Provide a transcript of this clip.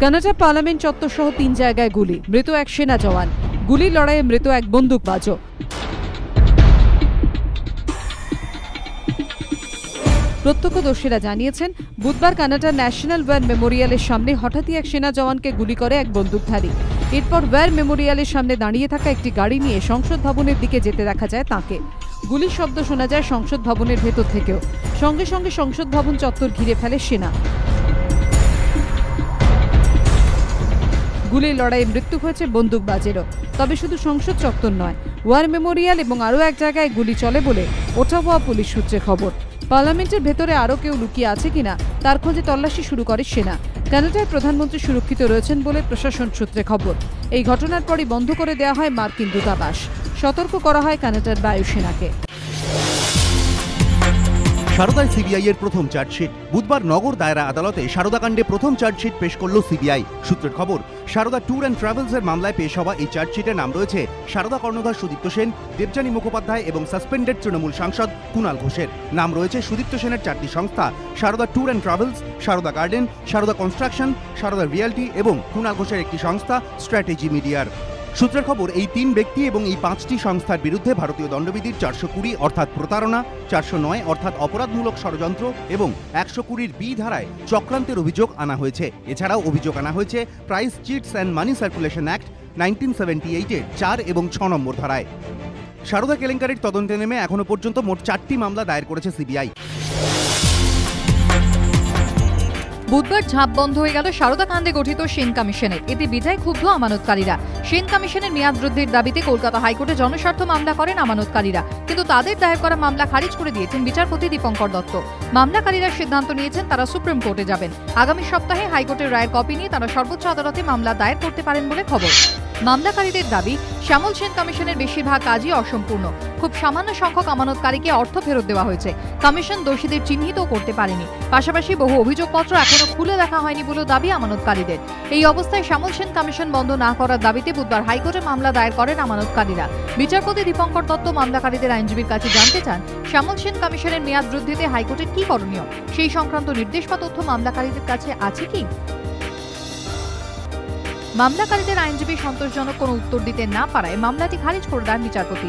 Canada parliament চত্বর সহ তিন জায়গায় গুলি। মৃত এক সেনা জওয়ান। গুলি লড়াইয়ে মৃত এক বন্দুকবাজও। প্রত্যক্ষদর্শীরা জানিয়েছেন, বুধবার কানাডার ন্যাশনাল ওয়ার মেমোরিয়ালের সামনে হঠাৎই এক সেনা জওয়ানকে গুলি করে এক বন্দুকধারী। এরপর ওয়ার মেমোরিয়ালের সামনে দাঁড়িয়ে থাকা একটি গাড়ি নিয়ে সংসদ ভবনের দিকে যেতে দেখা যায় তাকে। গুলির শব্দ শোনা যায় সংসদ ভবনের ভেতর থেকেও। সঙ্গে সঙ্গে সংসদ ভবন চত্বর ঘিরে ফেলে সেনা। গুলির লড়াইয়ে মৃত্যু হয়েছে বন্দুকবাজেরও। তবে শুধু সংসদ চত্বর নয়, ওয়ার মেমোরিয়াল এবং আরও এক জায়গায় গুলি চলে বলে ওঠাওয়া পুলিশ সূত্রে খবর। পার্লামেন্টের ভেতরে আরও কেউ লুকিয়ে আছে কিনা, তার খোঁজে তল্লাশি শুরু করে সেনা। কানাডায় প্রধানমন্ত্রী সুরক্ষিত রয়েছেন বলে প্রশাসন সূত্রে খবর। এই ঘটনার পরই বন্ধ করে দেওয়া হয় মার্কিন দূতাবাস। সতর্ক করা হয় কানাডার বায়ুসেনাকে। সারদায় সিবিআই এর প্রথম চার্জশিট। বুধবার নগর দায়রা আদালতে সারদাকাণ্ডে প্রথম চার্জশিট পেশ করল সিবিআই। সূত্রের খবর, সারদা ট্যুর অ্যান্ড ট্রাভেলস এর মামলায় পেশ হওয়া এই চার্জশিটে নাম রয়েছে সারদা কর্ণধার সুদীপ্ত সেন, দেবযানী মুখোপাধ্যায় এবং সাসপেন্ডেড তৃণমূল সাংসদ কুণাল ঘোষের। নাম রয়েছে সুদীপ্ত সেনের চারটি সংস্থা, Saradha tour and travels, Saradha garden, Saradha construction, Saradha realty এবং কুণাল ঘোষের একটি সংস্থা, স্ট্র্যাটেজি মিডিয়ার। সূত্রের খবর, এই তিন ব্যক্তি এবং এই পাঁচটি সংস্থার বিরুদ্ধে ভারতীয় দণ্ডবিধির চারশো কুড়ি অর্থাৎ প্রতারণা, চারশো নয় অর্থাৎ অপরাধমূলক ষড়যন্ত্র এবং একশো কুড়ির বি ধারায় চক্রান্তের অভিযোগ আনা হয়েছে। এছাড়াও অভিযোগ আনা হয়েছে prize chits and money circulation act nineteen seventy এইটের চার এবং ছ নম্বর ধারায়। সারদা কেলেঙ্কারির তদন্তে নেমে এখনও পর্যন্ত মোট চারটি মামলা দায়ের করেছে সিবিআই। বুধবার ঝাঁপ বন্ধ হয়ে গেল সারদা কাণ্ডে গঠিত সেন কমিশনের এতে বিধায় ক্ষুব্ধ আমানতকারীরা। সেন কমিশনের মেয়াদ বৃদ্ধির দাবিতে কলকাতা হাইকোর্টে জনস্বার্থ মামলা করেন আমানতকারীরা। কিন্তু তাদের দায়ের করা মামলা খারিজ করে দিয়েছেন বিচারপতি দীপঙ্কর দত্ত। মামলাকারীরা সিদ্ধান্ত নিয়েছেন তারা সুপ্রিম কোর্টে যাবেন। আগামী সপ্তাহে হাইকোর্টের রায়ের কপি নিয়ে তারা সর্বোচ্চ আদালতে মামলা দায়ের করতে পারেন বলে খবর। মামলাকারীদের দাবি, শ্যামল সেন কমিশনের বেশিরভাগ কাজই অসম্পূর্ণ। খুব সামান্য সংখ্যক আমানতকারীকে অর্থ ফেরত দেওয়া হয়েছে। কমিশন দোষীদের চিহ্নিত করতে পারেনি। পাশাপাশি বহু অভিযোগপত্র এখনও খুলে দেখা হয়নি বলেও দাবি আমানতকারীদের। এই অবস্থায় শ্যামল সেন কমিশন বন্ধ না করার দাবিতে বুধবার হাইকোর্টে মামলা দায়ের করেন আমানতকারীরা। বিচারপতি দীপঙ্কর দত্ত মামলাকারীদের আইনজীবীর কাছে জানতে চান, শ্যামল সেন কমিশনের মেয়াদ বৃদ্ধিতে হাইকোর্টের কি করণীয়? সেই সংক্রান্ত নির্দেশ বা তথ্য মামলাকারীদের কাছে আছে কি? মামলাকারীদের আইনজীবী সন্তোষজনক কোনো উত্তর দিতে না পারায় মামলাটি খারিজ করে দেন বিচারপতি।